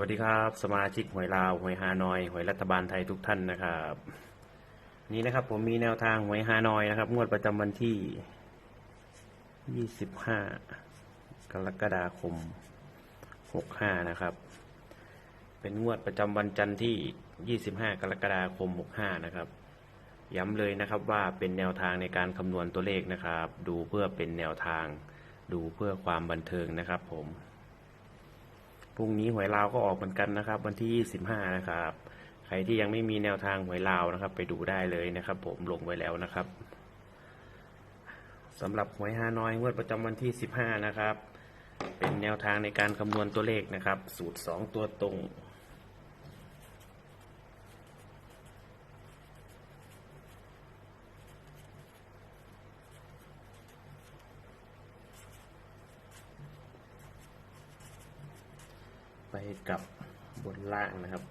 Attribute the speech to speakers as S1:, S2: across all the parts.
S1: วัสดีครับ สมาชิกหวยลาวหวยฮานอยหวยรัฐบาลไทยทุกท่านนะครับนี่นะครับผมมีแนวทางหวยฮานอยนะครับ งวดประจำวันที่ 25 กรกฎาคม 65 นะครับ เป็นงวดประจำวันจันทร์ที่ 25 กรกฎาคม 65 นะครับ ย้ำเลยนะครับว่าเป็นแนวทางในการคำนวณตัวเลขนะครับ ดูเพื่อเป็นแนวทาง ดูเพื่อความบันเทิงนะครับผม พรุ่งนี้หวยลาวก็ออกเหมือนกันนะครับ วันที่ 25 นะครับ ใครที่ยังไม่มีแนวทางหวยลาวนะครับ ไปดูได้เลยนะครับ ผมลงไว้แล้วนะครับสำหรับหวยฮานอยงวดประจำวันที่ 15 นะครับ เป็นแนวทางในการคำนวณตัวเลขนะครับ สูตร 2 ตัวตรง กับบนล่างนะครับ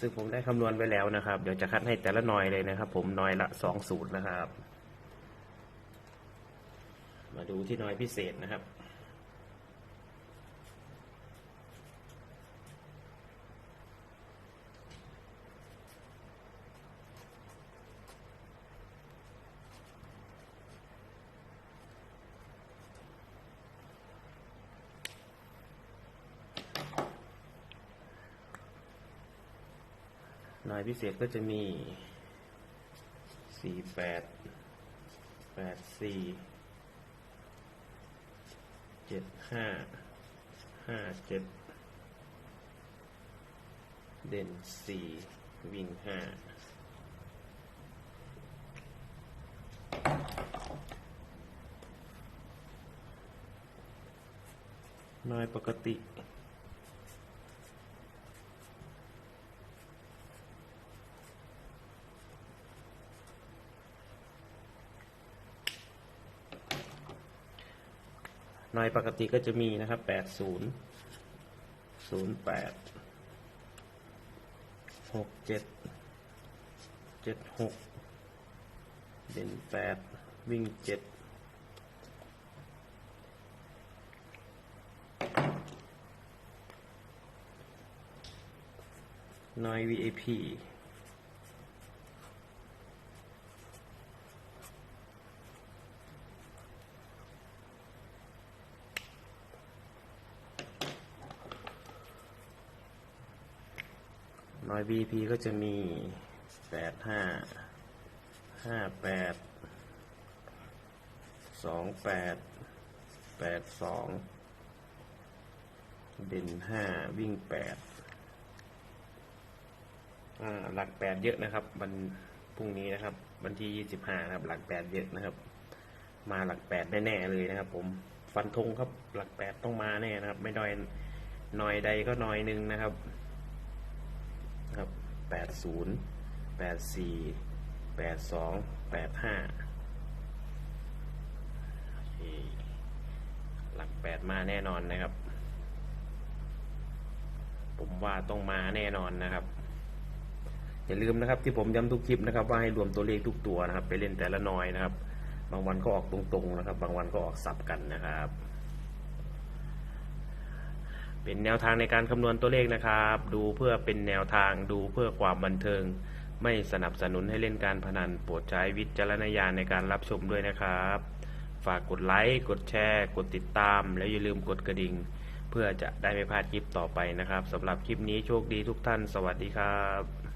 S1: ซึ่งผมได้คำนวณไว้แล้วนะครับ เดี๋ยวจะคัดให้แต่ละหน่อยเลยนะครับ ผมหน่อยละสองสูตรนะครับ มาดูที่หน่อยพิเศษนะครับ น่วยพิเศษก็จะมีสี่แปดแปดสี่เจ็ดห้าห้าเจ็ดเด่นสี่วิ่งห้าน้อยปกติ หน่วยปกติก็จะมีนะครับแปดศูนย์ศูนย์แปดหกเจ็ดเจ็ดหกเด่นแปดวิ่งเจ็ดน่วย VIP น้อย BP ก็จะมีแปดห้าห้าแปดสองแปดแปดสองเด่นห้าวิ่งแปดหลักแปดเยอะนะครับวันพรุ่งนี้นะครับ วันที่ยี่สิบห้านะครับ หลักแปดเยอะนะครับ มาหลักแปดแน่ๆเลยนะครับ ผมฟันธงครับหลักแปดต้องมาแน่นะครับ ไม่น้อยน้อยใดก็น้อยหนึ่งนะครับ ครับแปดศูนย์แปดสี่แปดสองแปดห้าหลักแปดมาแน่นอนนะครับ ผมว่าต้องมาแน่นอนนะครับ อย่าลืมนะครับที่ผมย้ำทุกคลิปนะครับ ว่าให้รวมตัวเลขทุกตัวนะครับ ไปเล่นแต่ละน้อยนะครับ บางวันก็ออกตรงๆนะครับ บางวันก็ออกสับกันนะครับ เป็นแนวทางในการคำนวณตัวเลขนะครับ ดูเพื่อเป็นแนวทางดูเพื่อความบันเทิง ไม่สนับสนุนให้เล่นการพนันโปรดใช้วิจารณญาณในการรับชมด้วยนะครับ ฝากกดไลค์กดแชร์ กดติดตาม แล้วอย่าลืมกดกระดิ่ง เพื่อจะได้ไม่พลาดคลิปต่อไปนะครับสำหรับคลิปนี้โชคดีทุกท่าน สวัสดีครับ